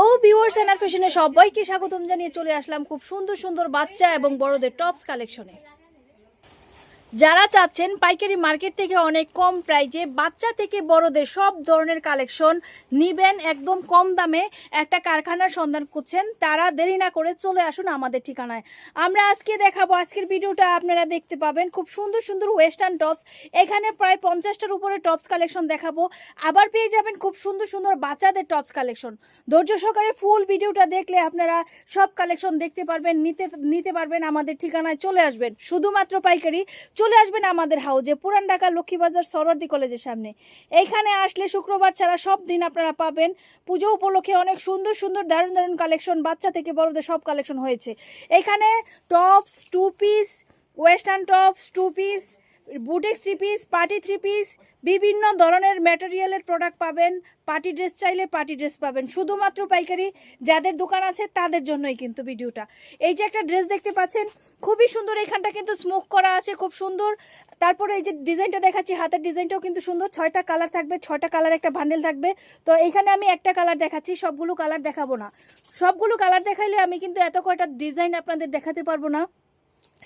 ও viewers এনার ফ্যাশনে সবাইকে স্বাগতম জানিয়ে চলে আসলাম খুব সুন্দর সুন্দর বাচ্চা এবং বড়দের টপস কালেকশনে যারা চাচ্ছেন পাইকারি মার্কেট থেকে অনেক কম প্রাইজে বাচ্চা থেকে বড়দের সব ধরনের কালেকশন নিবেন একদম কম দামে একটা কারখানার সন্ধান করছেন তারা দেরি না করে চলে আসুন আমাদের ঠিকানায়। আমরা আজকে দেখাবো, আজকের ভিডিওটা আপনারা দেখতে পাবেন খুব সুন্দর সুন্দর ওয়েস্টার্ন টপস এখানে প্রায় পঞ্চাশটার উপরে টপস কালেকশন দেখাবো। আবার পেয়ে যাবেন খুব সুন্দর সুন্দর বাচ্চাদের টপস কালেকশন ধৈর্য সহকারে ফুল ভিডিওটা দেখলে আপনারা সব কালেকশন দেখতে পারবেন, নিতে নিতে পারবেন আমাদের ঠিকানায় চলে আসবেন। শুধুমাত্র পাইকারি। চলে আসবেন আমাদের হাউজে, পুরান ঢাকা লক্ষ্মীবাজার সরোয়ার্দি কলেজের সামনে। এইখানে আসলে শুক্রবার ছাড়া সব দিন আপনারা পাবেন। পুজো উপলক্ষে অনেক সুন্দর সুন্দর, দারুণ দারুণ কালেকশন বাচ্চা থেকে বড়দের সব কালেকশন হয়েছে। এখানে tops two piece western tops two piece boutiques three piece, party three piece, বিভিন্ন ধরনের ম্যাটেরিয়ালের প্রোডাক্ট পাবেন। পার্টি ড্রেস চাইলে পার্টি ড্রেস পাবেন। শুধুমাত্র পাইকারি যাদের দোকান আছে তাদের জন্যই কিন্তু ভিডিওটা। এই যে একটা ড্রেস দেখতে পাচ্ছেন, খুবই সুন্দর। এখানটা কিন্তু স্মোক করা আছে, খুব সুন্দর। তারপরে এই যে ডিজাইনটা দেখাচ্ছি, হাতের ডিজাইনটাও কিন্তু সুন্দর। ছয়টা কালার থাকবে, ছয়টা কালার একটা বান্ডেল থাকবে। তো এইখানে আমি একটা কালার দেখাচ্ছি, সবগুলো কালার দেখাবো না। সবগুলো কালার দেখাইলে আমি কিন্তু এত কয়টা ডিজাইন আপনাদের দেখাতে পারব না।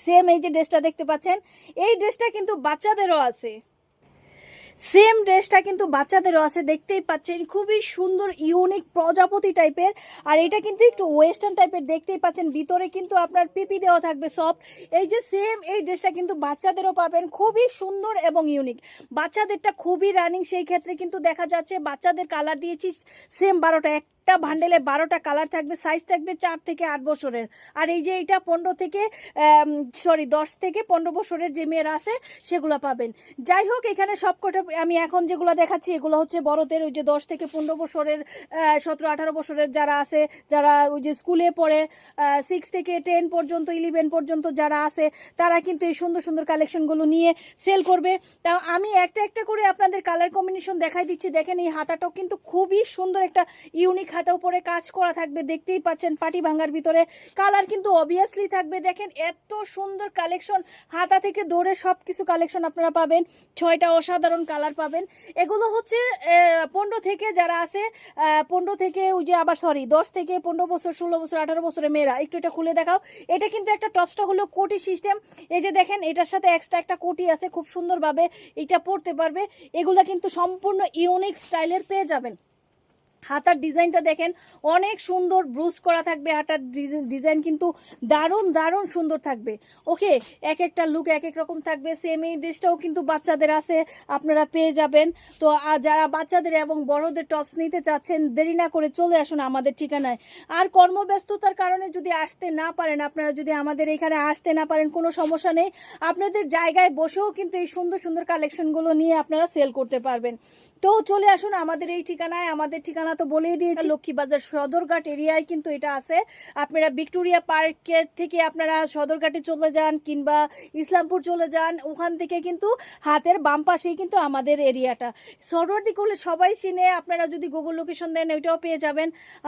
সেম এই যে ড্রেসটা দেখতে পাচ্ছেন, এই ড্রেসটা কিন্তু বাচ্চাদেরও আছে। সেম ড্রেসটা কিন্তু বাচ্চাদেরও আছে, দেখতেই পাচ্ছেন, খুবই সুন্দর ইউনিক প্রজাপতি টাইপের। আর এটা কিন্তু একটু ওয়েস্টার্ন টাইপের, দেখতেই পাচ্ছেন, ভিতরে কিন্তু আপনার পিপি দেওয়া থাকবে সফট এই যে সেম এই ড্রেসটা কিন্তু বাচ্চাদেরও পাবেন, খুবই সুন্দর এবং ইউনিক বাচ্চাদেরটা খুবই রানিং সেই ক্ষেত্রে কিন্তু দেখা যাচ্ছে, বাচ্চাদের কালার দিয়েছি সেম বারোটা, এক একটা ভান্ডেলে বারোটা কালার থাকবে সাইজ থাকবে চার থেকে আট বছরের। আর এই যে এটা পনেরো থেকে সরি দশ থেকে পনেরো বছরের যে মেয়েরা আছে, সেগুলো পাবেন। যাই হোক, এখানে সবকটা আমি এখন যেগুলো দেখাচ্ছি, এগুলো হচ্ছে বড়দের ওই যে দশ থেকে পনেরো বছরের সতেরো আঠারো বছরের যারা আছে, যারা ওই যে স্কুলে পড়ে সিক্স থেকে টেন পর্যন্ত ইলেভেন পর্যন্ত যারা আছে, তারা কিন্তু এই সুন্দর সুন্দর কালেকশনগুলো নিয়ে সেল করবে। তা আমি একটা একটা করে আপনাদের কালার কম্বিনেশন দেখাই দিচ্ছি। দেখেন এই হাতাটাও কিন্তু খুবই সুন্দর একটা ইউনিক হাতা উপরে কাজ করা থাকবে, দেখতেই পাচ্ছেন পাটি ভাঙ্গার ভিতরে কালার কিন্তু অবভিয়াসলি থাকবে। দেখেন এত সুন্দর কালেকশন হাতা থেকে দৌড়ে সব কিছু কালেকশন আপনারা পাবেন। ছয়টা অসাধারণ কালার পাবেন। এগুলো হচ্ছে পনেরো থেকে যারা আছে পনেরো থেকে ওই যে আবার সরি দশ থেকে পনেরো বছর, ষোলো বছর, আঠারো বছরের মেয়েরা, একটু এটা খুলে দেখাও। এটা কিন্তু একটা টপসটা হলো কোটি সিস্টেম এই যে দেখেন, এটার সাথে এক্সট্রা একটা কোটি আছে, খুব সুন্দরভাবে এটা পড়তে পারবে। এগুলো কিন্তু সম্পূর্ণ ইউনিক স্টাইলের পেয়ে যাবেন। হাতার ডিজাইনটা দেখেন, অনেক সুন্দর ব্রুজ করা থাকবে, হাতার ডিজাইন কিন্তু দারুণ দারুণ সুন্দর থাকবে। ওকে, এক একটা লুক এক এক রকম থাকবে সেম এই ড্রেসটাও কিন্তু বাচ্চাদের আছে, আপনারা পেয়ে যাবেন। তো যারা বাচ্চাদের এবং বড়দের টপস নিতে চাচ্ছেন, দেরি না করে চলে আসুন আমাদের ঠিকানায়। আর কর্মব্যস্ততার কারণে যদি আসতে না পারেন, আপনারা যদি আমাদের এখানে আসতে না পারেন, কোনো সমস্যা নেই। আপনাদের জায়গায় বসেও কিন্তু এই সুন্দর সুন্দর কালেকশনগুলো নিয়ে আপনারা সেল করতে পারবেন। তো, চলে আসুন আমাদের এই ঠিকানায়, আমাদের ঠিকানা তো বলেই দিয়েছি। লক্ষ্মীবাজার সদরঘাট এরিয়ায় কিন্তু এটা আছে। আপনারা ভিক্টোরিয়া পার্কের থেকে আপনারা সদরঘাটে চলে যান কিংবা ইসলামপুর চলে যান, ওখান থেকে কিন্তু হাতের বাম পাশেই কিন্তু আমাদের এরিয়াটা। সরওয়ার্দি করলে সবাই চিনে, আপনারা যদি গুগল লোকেশন দেন, ওইটাও পেয়ে যাবেন।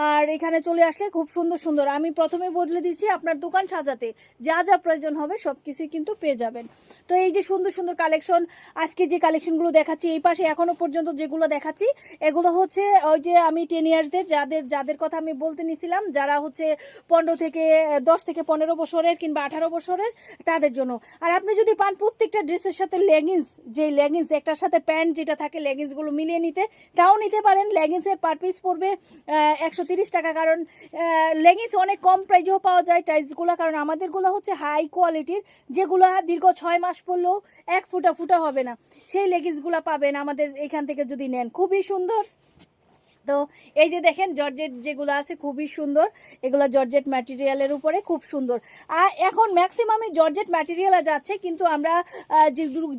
আর এখানে চলে আসলে খুব সুন্দর সুন্দর। আমি প্রথমে বদলে দিচ্ছি আপনার দোকান সাজাতে। যা যা প্রয়োজন হবে সব কিছুই কিন্তু পেয়ে যাবেন। তো এই যে সুন্দর সুন্দর কালেকশন আজকে যে কালেকশনগুলো দেখাচ্ছি, এই পাশে এখনও পর্যন্ত যেগুলো দেখাচ্ছি, এগুলো হচ্ছে ওই যে আমি টেন ইয়ার্সদের যাদের যাদের কথা আমি বলতে নিছিলাম, যারা হচ্ছে পনেরো থেকে দশ থেকে পনেরো বছরের কিংবা আঠারো বছরের, তাদের জন্য। আর আপনি যদি পান প্রত্যেকটা ড্রেসের সাথে লেগিংস যে লেগিংস একটার সাথে প্যান্ট যেটা থাকে লেগিংসগুলো মিলিয়ে নিতে, তাও নিতে পারেন। লেগিংসের পার পিস পড়বে একশো টাকা। কারণ লেগিংস অনেক কম প্রাইজেও পাওয়া যায় টাইসগুলো কারণ আমাদেরগুলো হচ্ছে হাই কোয়ালিটির যেগুলো দীর্ঘ ছয় মাস পরলেও এক ফুটা ফুটা হবে না। সেই লেগিংসগুলো পাবেন আমাদের এখান থেকে যদি নেন। খুবই সুন্দর। তো এই যে দেখেন জর্জেট যেগুলো আছে খুবই সুন্দর, এগুলো জর্জেট ম্যাটেরিয়ালের উপরে খুব সুন্দর। আর এখন ম্যাক্সিমামই জর্জেট ম্যাটেরিয়াল যাচ্ছে, কিন্তু আমরা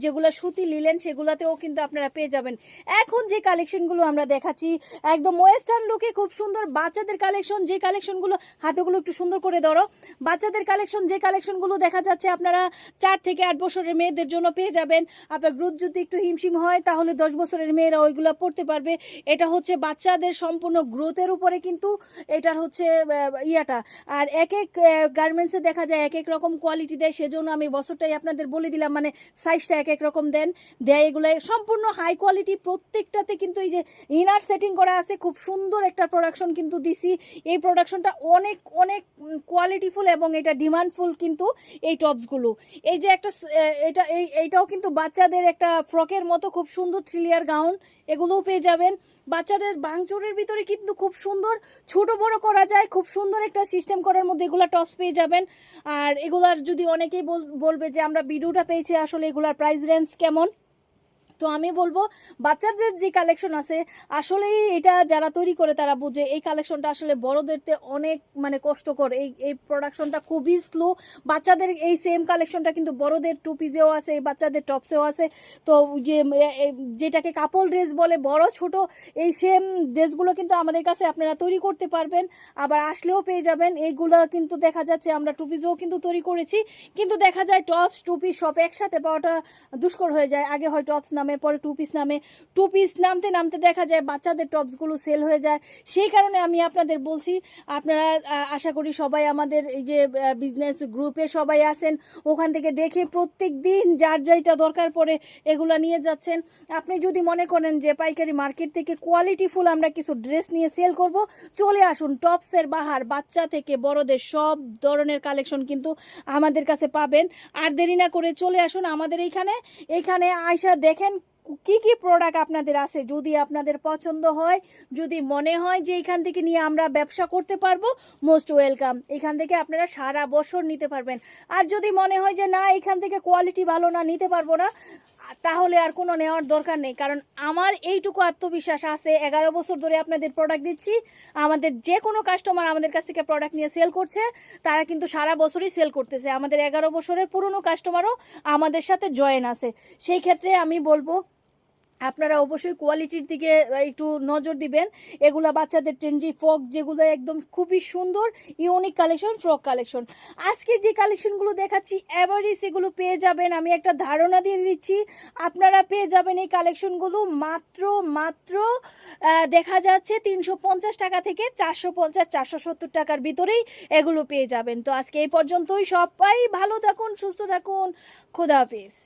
যেগুলো সুতি লিলেন সেগুলোতেও কিন্তু আপনারা পেয়ে যাবেন। এখন যে কালেকশনগুলো আমরা দেখাচ্ছি, একদম ওয়েস্টার্ন লুকে খুব সুন্দর, বাচ্চাদের কালেকশন যে কালেকশনগুলো হাতেগুলো একটু সুন্দর করে ধরো। বাচ্চাদের কালেকশন যে কালেকশনগুলো দেখা যাচ্ছে আপনারা চার থেকে আট বছরের মেয়েদের জন্য পেয়ে যাবেন। আপনার গ্রুপ যদি একটু হিমশিম হয়, তাহলে দশ বছরের মেয়েরা ওইগুলো পড়তে পারবে। এটা হচ্ছে বাচ্চা বাচ্চাদের সম্পূর্ণ গ্রোথের উপরে কিন্তু এটার হচ্ছে ইয়াটা। আর এক এক গার্মেন্টসে দেখা যায় এক এক রকম কোয়ালিটি দেয়, সেজন্য আমি বছরটাই আপনাদের বলে দিলাম মানে সাইজটা এক এক রকম দেন। দেয় এগুলো সম্পূর্ণ হাই কোয়ালিটি প্রত্যেকটাতে কিন্তু এই যে ইনার সেটিং করা আছে, খুব সুন্দর একটা প্রোডাকশন কিন্তু দিছি। এই প্রোডাকশনটা অনেক অনেক কোয়ালিটিফুল এবং এটা ডিমান্ডফুল কিন্তু এই টপসগুলো এই যে একটা এটা, এই এইটাও কিন্তু বাচ্চাদের একটা ফ্রকের মতো খুব সুন্দর থ্রিলিয়ার গাউন এগুলোও পেয়ে যাবেন। বাচ্চাদের বাংচুরের ভিতরে কিন্তু খুব সুন্দর, ছোট বড় করা যায়, খুব সুন্দর একটা সিস্টেম করার মধ্যে এগুলা টস পেয়ে যাবেন। আর এগুলার যদি অনেকেই বল- বলবে যে আমরা ভিডিওটা পেয়েছি, আসলে এগুলার প্রাইস রেঞ্জ কেমন? তো আমি বলব, বাচ্চাদের যে কালেকশন আছে, আসলেই এটা যারা তৈরি করে তারা বুঝে, এই কালেকশনটা আসলে বড়দেরতে অনেক মানে কষ্টকর। এই এই প্রোডাকশনটা খুবই স্লো বাচ্চাদের এই সেম কালেকশনটা কিন্তু বড়দের টু পিসেও আছে, এই বাচ্চাদের টপসেও আছে। তো যে যেটাকে কাপল ড্রেস বলে, বড়, ছোট, এই সেম ড্রেসগুলো কিন্তু আমাদের কাছে আপনারা তৈরি করতে পারবেন। আবার আসলেও পেয়ে যাবেন। এইগুলো কিন্তু দেখা যাচ্ছে আমরা টু পিসেও কিন্তু তৈরি করেছি। কিন্তু দেখা যায় টপস টুপি সব একসাথে পাওয়াটা দুষ্কর হয়ে যায়। আগে হয় টপস নামে পরে টু পিস নামে। টু পিস নামতে নামতে দেখা যায় বাচ্চাদের টপসগুলো সেল হয়ে যায়। সেই কারণে আমি আপনাদের বলছি, আপনারা আশা করি সবাই আমাদের এই যে বিজনেস গ্রুপে সবাই আছেন, ওখান থেকে দেখে প্রত্যেক দিন যার যাইটা দরকার পড়ে এগুলো নিয়ে যাচ্ছেন। আপনি যদি মনে করেন যে পাইকারি মার্কেট থেকে কোয়ালিটিফুল আমরা কিছু ড্রেস নিয়ে সেল করব, চলে আসুন টপসের বাহার, বাচ্চা থেকে বড়দের সব ধরনের কালেকশন কিন্তু আমাদের কাছে পাবেন। আর দেরি না করে চলে আসুন আমাদের এইখানে। এইখানে আয়সা দেখেন কি কি প্রোডাক্ট আপনাদের আছে? যদি আপনাদের পছন্দ হয়, যদি মনে হয় যে এখান থেকে নিয়ে আমরা ব্যবসা করতে পারব মোস্ট ওয়েলকাম এখান থেকে আপনারা সারা বছর নিতে পারবেন। আর যদি মনে হয় যে না, এখান থেকে কোয়ালিটি ভালো না, নিতে পারব না, তাহলে আর কোনো নেওয়ার দরকার নেই। কারণ আমার এইটুকু আত্মবিশ্বাস আছে, এগারো বছর ধরে আপনাদের প্রোডাক্ট দিচ্ছি। আমাদের যে কোনো কাস্টমার আমাদের কাছ থেকে প্রোডাক্ট নিয়ে সেল করছে, তারা কিন্তু সারা বছরই সেল করতেছে। আমাদের এগারো বছরের পুরনো কাস্টমারও আমাদের সাথে জয়েন আছে। সেই ক্ষেত্রে আমি বলব আপনারা অবশ্যই কোয়ালিটির দিকে একটু নজর দিবেন। এগুলা বাচ্চাদের ট্রেন্ডি ফ্রক যেগুলো একদম খুবই সুন্দর ইউনিক কালেকশন ফ্রক কালেকশন আজকে যে কালেকশনগুলো দেখাচ্ছি এভারেজ সেগুলো পেয়ে যাবেন। আমি একটা ধারণা দিয়ে দিচ্ছি, আপনারা পেয়ে যাবেন এই কালেকশনগুলো মাত্র মাত্র দেখা যাচ্ছে তিনশো পঞ্চাশ টাকা থেকে চারশো পঞ্চাশ, চারশো সত্তর টাকার ভিতরেই এগুলো পেয়ে যাবেন। তো আজকে এই পর্যন্তই। সবাই ভালো থাকুন, সুস্থ থাকুন। খোদা হাফিজ।